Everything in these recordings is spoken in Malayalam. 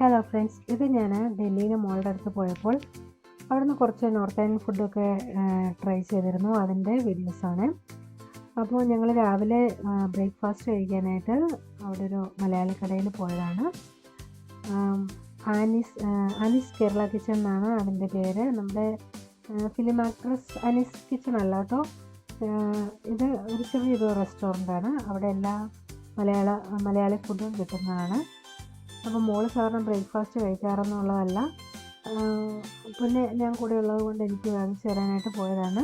ഹലോ ഫ്രണ്ട്സ് ഇത് ഞാൻ ഡൽഹിയിലെ മോളുടെ അടുത്ത് പോയപ്പോൾ അവിടുന്ന് കുറച്ച് നോർത്ത് ഇന്ത്യൻ ഫുഡൊക്കെ ട്രൈ ചെയ്തിരുന്നു. അതിന്റെ വീഡിയോസാണ് അപ്പോൾ ഞങ്ങൾ രാവിലെ ബ്രേക്ക്ഫാസ്റ്റ് കഴിക്കാനായിട്ട് അവിടെ ഒരു മലയാളി കടയിൽ പോയതാണ്. ആനിസ് അനിസ് കേരള കിച്ചൺ എന്നാണ് അതിന്റെ പേര്. നമ്മുടെ ഫിലിം ആക്ട്രസ് അനിസ് കിച്ചൺ അല്ല കേട്ടോ. ഇത് ഒരു ചെറിയൊരു റെസ്റ്റോറന്റാണ് അവിടെ എല്ലാ മലയാള മലയാളി ഫുഡും കിട്ടുന്നതാണ്. അപ്പോൾ മോൾ സാധാരണ ബ്രേക്ക്ഫാസ്റ്റ് കഴിക്കാറെന്നുള്ളതല്ല. പിന്നെ ഞാൻ കൂടെ ഉള്ളത് കൊണ്ട് എനിക്ക് വാങ്ങിച്ചു തരാനായിട്ട് പോയതാണ്.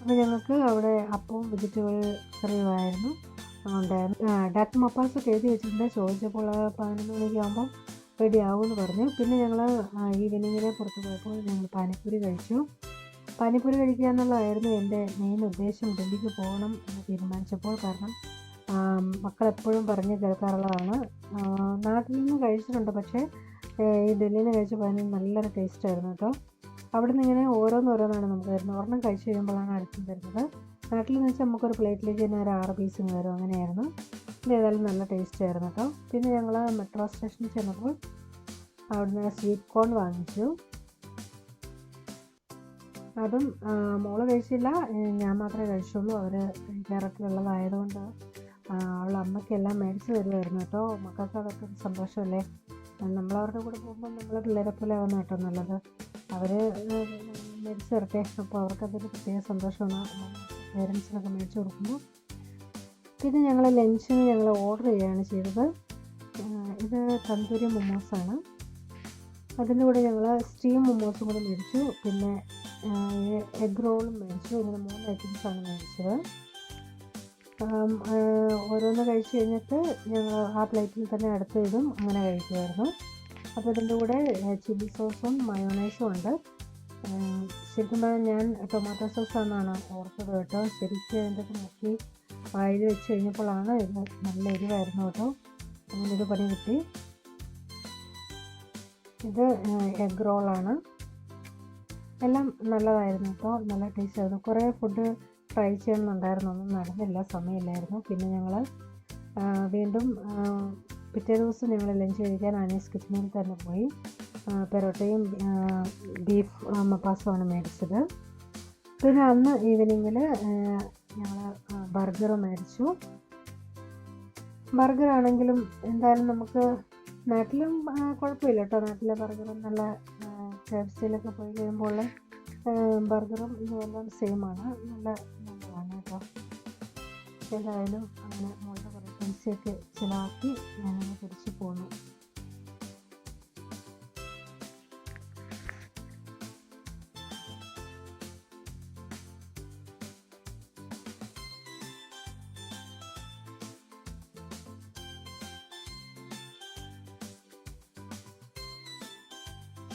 അപ്പോൾ ഞങ്ങൾക്ക് അവിടെ അപ്പവും വെജിറ്റബിൾ കറിയുമായിരുന്നു. ഉണ്ടായിരുന്നു ഡാക്ടർ മപ്പാസ് ഒക്കെ എഴുതി വെച്ചിട്ടുണ്ട്. ചോദിച്ചപ്പോൾ പതിനൊന്ന് മണിക്ക് ആകുമ്പം റെഡി ആവുമെന്ന് പറഞ്ഞു. പിന്നെ ഞങ്ങൾ ഈവനിങ്ങിനെ പുറത്ത് പോയപ്പോൾ ഞങ്ങൾ പാനിപ്പൂരി കഴിച്ചു. പാനിപ്പൂരി കഴിക്കുക എന്നുള്ളതായിരുന്നു എന്റെ മെയിൻ ഉദ്ദേശം. ഡൽഹിക്ക് പോകണം എന്ന് തീരുമാനിച്ചപ്പോൾ കാരണം മക്കളെപ്പോഴും പറഞ്ഞ് കേൾക്കാറുള്ളതാണ്. നാട്ടിൽ നിന്ന് കഴിച്ചിട്ടുണ്ട്. പക്ഷേ ഈ ഡൽഹിയിൽ നിന്ന് കഴിച്ച അതിന് നല്ലൊരു ടേസ്റ്റ് ആയിരുന്നു കേട്ടോ. അവിടെ നിന്ന് ഇങ്ങനെ ഓരോന്നോരോന്നാണ് നമുക്ക് തരുന്നത്. ഒരെണ്ണം കഴിച്ച് കഴിയുമ്പോഴാണ് അടുത്തും തരുന്നത്. നാട്ടിൽ നിന്ന് വെച്ചാൽ നമുക്കൊരു പ്ലേറ്റിലേക്ക് തന്നെ ഒരു ആറ് പീസും വരും അങ്ങനെയായിരുന്നു. ഇത് ഏതായാലും നല്ല ടേസ്റ്റ് ആയിരുന്നു കേട്ടോ. പിന്നെ ഞങ്ങൾ മെട്രോ സ്റ്റേഷനിൽ ചെന്നപ്പോൾ അവിടുന്ന് സ്വീറ്റ് കോൺ വാങ്ങിച്ചു. അതും മോൾ കഴിച്ചില്ല. ഞാൻ മാത്രമേ കഴിച്ചുള്ളൂ. അവർ കേരളത്തിലുള്ളതായതുകൊണ്ട് അവൾ അമ്മയ്ക്കെല്ലാം മേടിച്ച് തരുമായിരുന്നു കേട്ടോ. മക്കൾക്ക് അതൊക്കെ സന്തോഷമല്ലേ? നമ്മളവരുടെ കൂടെ പോകുമ്പോൾ നമ്മൾ പിള്ളേരെ പോലെ ആവുന്ന കേട്ടോ നല്ലത്. അവർ മേടിച്ച് തരട്ടെ. അപ്പോൾ അവർക്കതൊരു പ്രത്യേക സന്തോഷമാണ്. പേരൻസിനൊക്കെ മേടിച്ച് കൊടുക്കുമ്പോൾ പിന്നെ ഞങ്ങൾ ലഞ്ചിന് ഞങ്ങൾ ഓർഡർ ചെയ്യുകയാണ് ചെയ്തത്. ഇത് തന്തൂരി മൊമോസാണ് അതിന്റെ കൂടെ ഞങ്ങൾ സ്റ്റീം മൊമോസും കൂടെ മേടിച്ചു. പിന്നെ എഗ് റോളും മേടിച്ചു. ഇങ്ങനെ മൂന്ന് ഐറ്റംസാണ് മേടിച്ചത്. ഓരോന്ന് കഴിച്ച് കഴിഞ്ഞിട്ട് ഞങ്ങൾ ആ പ്ലേറ്റിൽ തന്നെ അടുത്ത് ഇടും. അങ്ങനെ കഴിക്കുമായിരുന്നു. അപ്പോൾ ഇതിന്റെ കൂടെ ചില്ലി സോസും മയോണൈസും ഉണ്ട്. ശരിക്കും പറഞ്ഞാൽ ഞാൻ ടൊമാറ്റോ സോസ് എന്നാണ് ഓർത്തത് കേട്ടോ. ശരിക്കും അതിന്റെ നോക്കി വായിൽ വെച്ച് കഴിഞ്ഞപ്പോഴാണ് ഇത് നല്ല എരിവായിരുന്നു കേട്ടോ. അങ്ങനെ ഒരു പണി കിട്ടി. ഇത് എഗ് റോളാണ് എല്ലാം നല്ലതായിരുന്നു കേട്ടോ. നല്ല ടേസ്റ്റ് ആയിരുന്നു. കുറേ ഫുഡ് ട്രൈ ചെയ്യണമെന്നുണ്ടായിരുന്നു ഒന്നും നടന്നില്ല സമയമില്ലായിരുന്നു. പിന്നെ ഞങ്ങൾ വീണ്ടും പിറ്റേ ദിവസം ഞങ്ങൾ ലഞ്ച് കഴിക്കാൻ അനീസ് കിച്ചണിൽ തന്നെ പോയി. പെരോട്ടയും ബീഫ് മപ്പാസുമാണ് മേടിച്ചത്. പിന്നെ അന്ന് ഈവനിങ്ങിൽ ഞങ്ങൾ ബർഗർ മേടിച്ചു. ബർഗർ ആണെങ്കിലും എന്തായാലും നമുക്ക് നാട്ടിലും കുഴപ്പമില്ല കേട്ടോ നാട്ടിലെ ബർഗറും നല്ല കെ എഫ് സിയിലൊക്കെ പോയി കഴിയുമ്പോൾ ബർഗറും ഇതുമെല്ലാം സെയിം ആണ്. നല്ല ഏതായാലും അങ്ങനെ മോളുടെ കുറേ പൈസയൊക്കെ ചിലവാക്കി ഞാനങ്ങ് തിരിച്ചു പോന്നു.